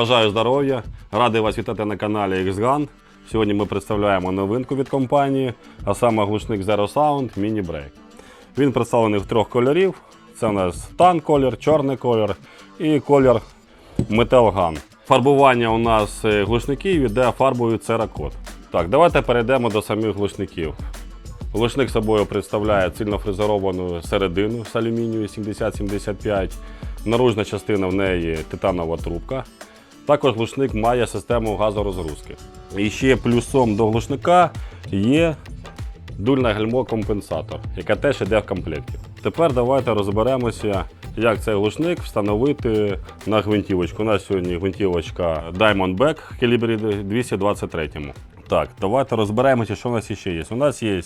Бажаю здоров'я! Радий вас вітати на каналі XGAN. Сьогодні ми представляємо новинку від компанії, а саме глушник Zero Sound Mini Break. Він представлений в трьох кольорів. Це у нас тан колір, чорний колір і колір Gun. Фарбування у нас е, глушників іде фарбою Cerakote. Так, давайте перейдемо до самих глушників. Глушник собою представляє цільнофрезеровану середину з алюмінію 70-75. Наружна частина в неї титанова трубка. Також глушник має систему газорозгрузки. І ще плюсом до глушника є дульне гальмо-компенсатор, яке теж йде в комплекті. Тепер давайте розберемося, як цей глушник встановити на гвинтівочку. У нас сьогодні гвинтівочка Diamondback в калібрі 223. Так, давайте розберемося, що у нас ще є. У нас є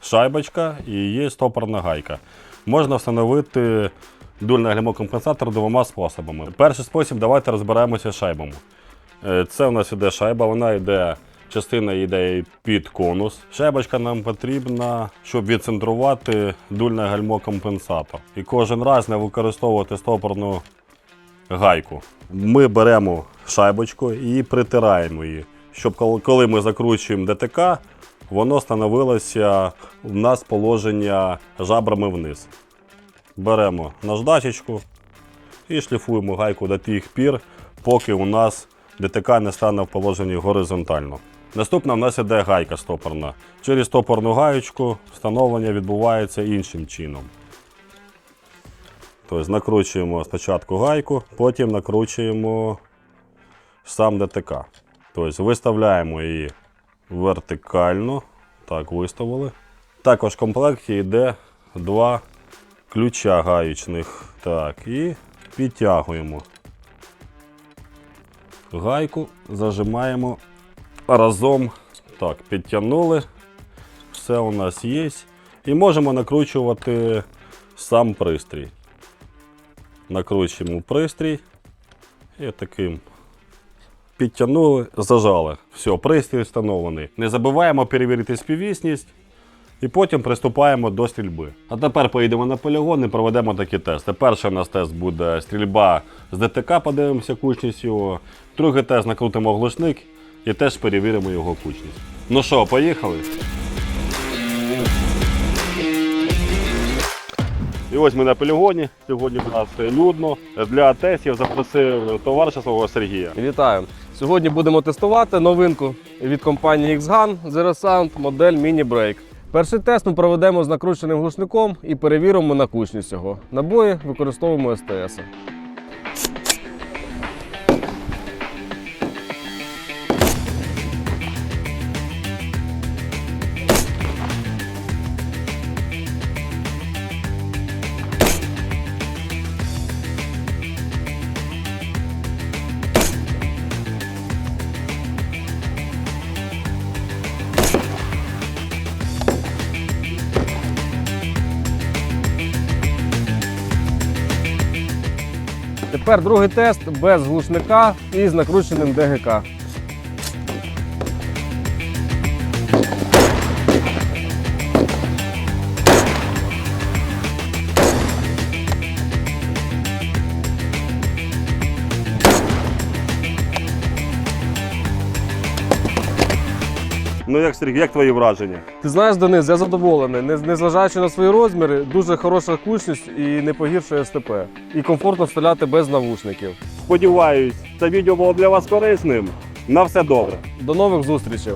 шайбочка і є стопорна гайка. Можна встановити дульний гальмокомпенсатор двома способами. Перший спосіб, давайте розберемося шайбами. Е, Це у нас іде шайба, вона йде, частина йде під конус. Шайбочка нам потрібна, щоб відцентрувати дульний гальмокомпенсатор. І кожен раз не використовувати стопорну гайку. Ми беремо шайбочку і притираємо її, щоб коли ми закручуємо ДТК, воно становилося в нас положення жабрами вниз. Беремо наждачечку і шліфуємо гайку до тих пір, поки у нас ДТК не стане в положенні горизонтально. Наступна в нас іде гайка стопорна. Через стопорну гаєчку встановлення відбувається іншим чином. Тобто накручуємо спочатку гайку, потім накручуємо сам ДТК. Тобто виставляємо її вертикально. Так, виставили. Також в комплекті йде два ключа гаючних. Так, і підтягуємо. Гайку зажимаємо разом. Так, підтягнули. Все у нас є. І можемо накручувати сам пристрій. Накручуємо пристрій. І таким підтягнули, зажали. Все, пристрій встановлений. Не забуваємо перевірити співвісність. І потім приступаємо до стрільби. А тепер поїдемо на полігон і проведемо такі тести. Перший у нас тест буде стрільба з ДТК, подивимося кучність його. Другий тест накрутимо глушник і теж перевіримо його кучність. Ну що, поїхали? І ось ми на полігоні. Сьогодні у нас людно. Для тестів запросив товариша свого Сергія. Вітаю! Сьогодні будемо тестувати новинку від компанії XGAN Zero Sound модель Mini Break. Перший тест ми проведемо з накрученим глушником і перевіримо на кучність його. Набої використовуємо СТС. Тепер другий тест без глушника і з накрученим ДГК. Ну як Сергій, як твої враження? Ти знаєш, Денис, я задоволений. Незважаючи на свої розміри, дуже хороша кучність і не погіршує СТП. І комфортно стріляти без навушників. Сподіваюсь, це відео було для вас корисним. На все добре. До нових зустрічей!